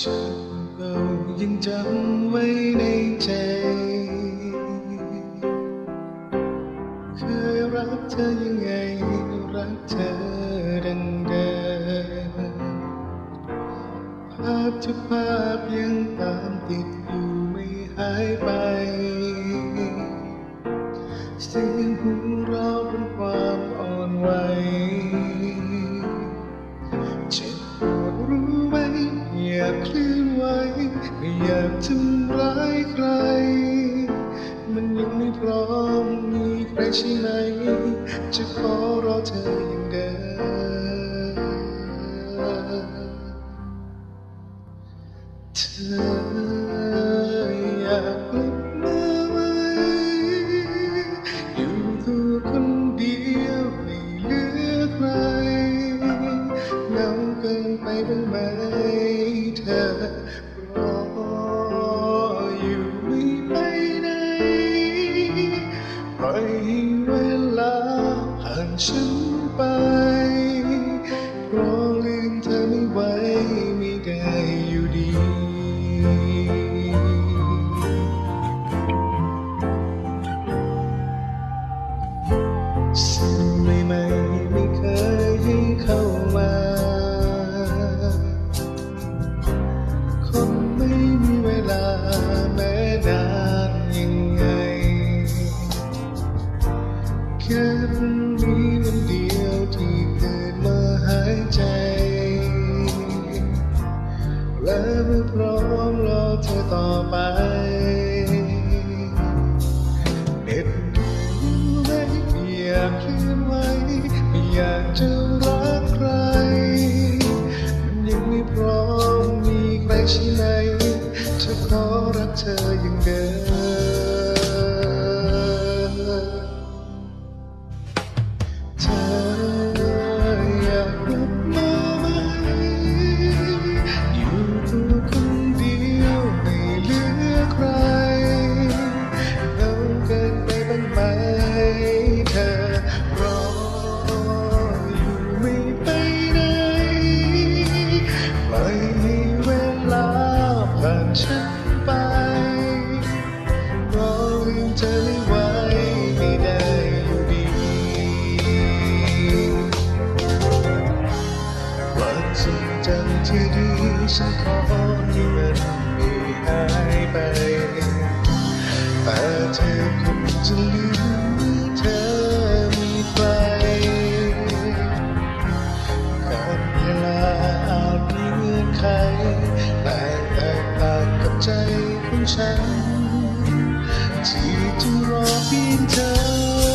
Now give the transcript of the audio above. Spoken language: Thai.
ฉันก็ยังจำไว้ในใจ เคยรักเธอยังไง รักเธอดังเดิมภาพทุกภาพยังตามติดอยู่ไม่หายไป ทำร้ายใคร มันยังไม่พร้อมมีใครใช่ไหม จะขอรอเธออย่างเดิมเธออยากกลับมาไหมอยู่ตัวคนเดียวไม่เหลือใครเหงาเกินไปบ้างไหมเธอ ฉันไปรอลืมเธอไม่ไหวไม่ได้อยู่ดีสิ นี้วันเดียวที่เกิดมาหายใจ และเมื่อพร้อมรอเธอต่อไปเหน็ดเหนื่อยไม่อยากเคลื่อนไหวไม่อยากจะรักใคร มันยังไม่พร้อมมีใครใช่ไหมจะขอรักเธออย่างเดิม อ จำที่ดีฉันขอให้มันไม่หายไป แต่เธอคงจะลืมเมื่อเธอมีใครการเวลาอาจมีเงื่อนไขแต่แตกต่างกับใจของฉัน ที่จะรอเพียงเธอ